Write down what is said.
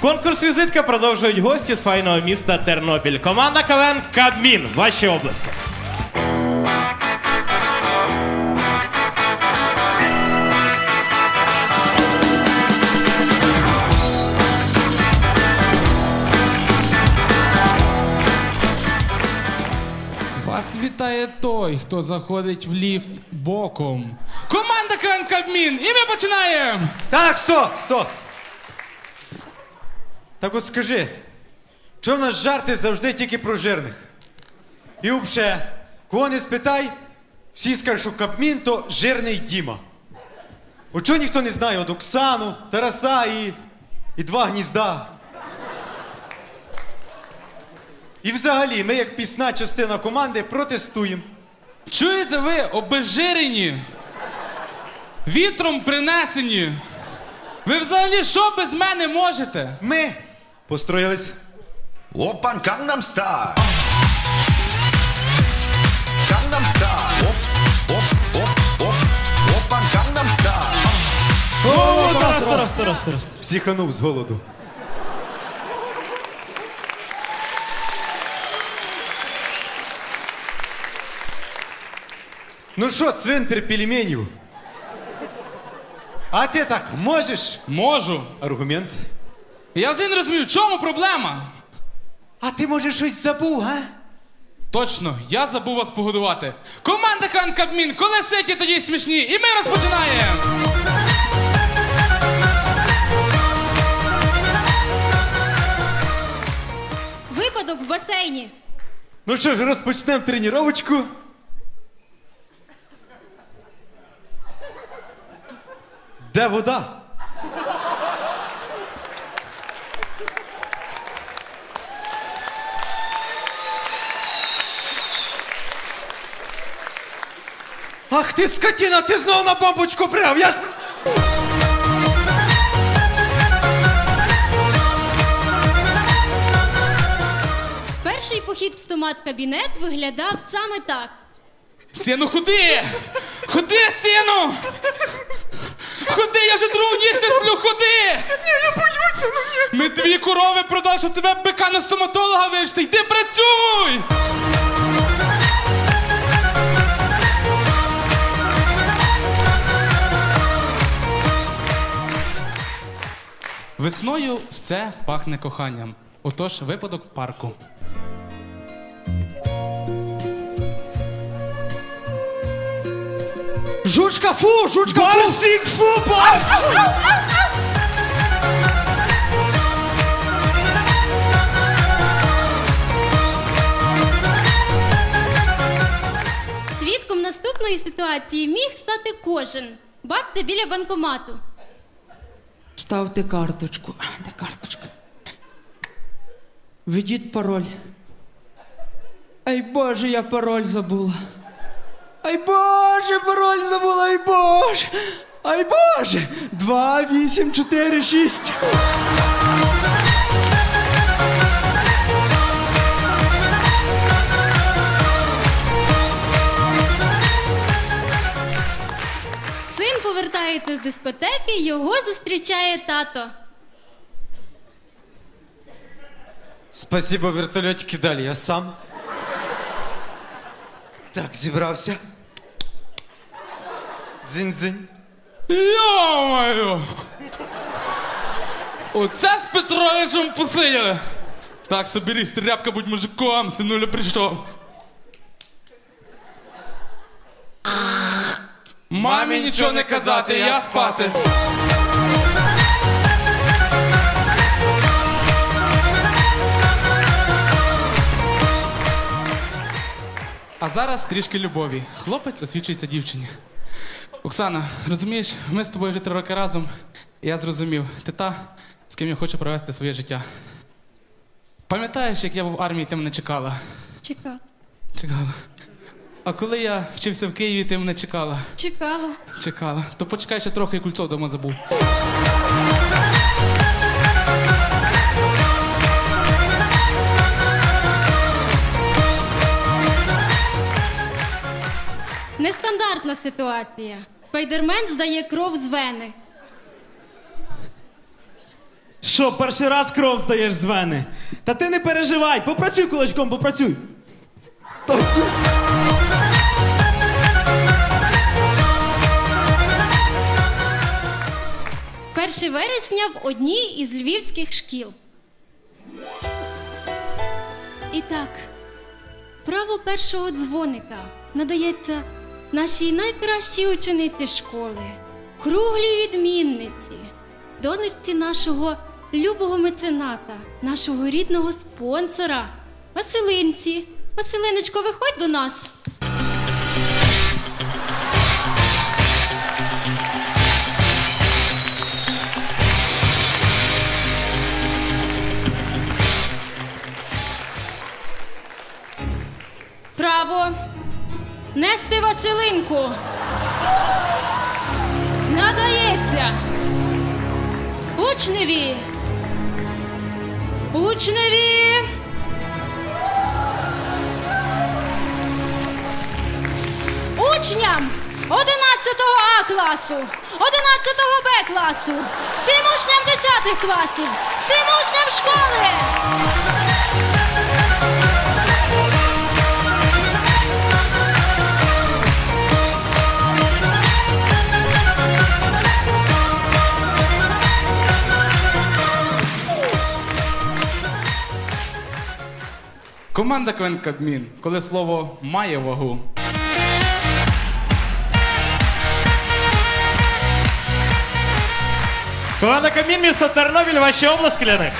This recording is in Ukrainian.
Конкурс візитка продовжують гості з файного міста Тернопіль. Команда КВН Кабмін. Ваші обласки. Вас вітає той, хто заходить в ліфт боком. Команда КВН Кабмін! І ми починаємо! Так, стоп, стоп. Так от скажи, чого в нас жарти завжди тільки про жирних? І взагалі, кого не спитай, всі скажуть, що Кабмін то жирний Діма. От чого ніхто не знає от Оксану, Тараса і, і два гнізда. І взагалі, ми як пісна частина команди протестуємо. Чуєте ви, обезжирені? Вітром принесені. Ви взагалі що без мене можете? Ми Построились? Опан Кангнам Стар! Кангнам Стар! Оп, оп, оп, оп! Опан Кангнам Стар! Психанул с голоду. Ну что, цвинтар пельменю? А ты так можешь? Можу. Аргумент. Я взагалі не розумію, в чому проблема? А ти може щось забув, а? Точно, я забув вас погодувати. Команда КВН Кабмін, коли ситі, тоді смішні. І ми розпочинаємо! Випадок в басейні. Ну що ж, розпочнемо тренувачку. Де вода? Ах ти скотина, ти знов на бомбочку пряв! Я ж... Перший похід в стомат-кабінет виглядав саме так. Сину, ходи! Ходи, сину! Ходи, я вже другу ніч не сплю, ходи! Ні, я боюся, ну ні. Ми дві корови продали, щоб тебе бика на стоматолога вивчити. Йди працюй! Весною все пахне коханням. Отож, випадок в парку. Жучка, фу, жучка, фу! Барсик, фу, барсик! Свідком наступної ситуації міг стати кожен. Бабте біля банкомату. Ставте карточку. Де карточка? Введіть пароль. Ай Боже, я пароль забула. Ай Боже, пароль забула, ай Боже. Ай Боже! Два, вісім, чотири, шість. Повертається з дискотеки, його зустрічає тато. Спасибо, вертольотики дали, я сам. Так, зібрався. Дзинь-дзинь. Йо-моє! Оце з Петровичем посиділи. Так, соберись, тряпка, будь мужиком, синуля прийшов. Мамі нічого не казати, я спати. А зараз трішки любові. Хлопець освічується дівчині. Оксана, розумієш, ми з тобою вже три роки разом, і я зрозумів, ти та, з ким я хочу провести своє життя. Пам'ятаєш, як я був в армії, ти мене чекала? Чекала. Чекала. А коли я вчився в Києві, ти мене чекала. Чекала. Чекала. То почекай ще трохи, я кульцо вдома забув. Нестандартна ситуація. Спайдермен здає кров з вени. Що, перший раз кров здаєш з вени? Та ти не переживай, попрацюй кулачком, попрацюй. 1 вересня в одній із львівських шкіл. І так, право першого дзвоника надається нашій найкращій учениці школи, круглій відмінниці, донорці нашого любого мецената, нашого рідного спонсора, Василинці. Василиночко, виходь до нас. Нести Надається. Учневі. Учневі. Учням 11 А класу, 11 Б класу, всім учням 10 класів, всім учням школи. Команда КВН Кабмін, коли слово має вагу. Команда Камін, місто Тернопіль, ваші обласки для.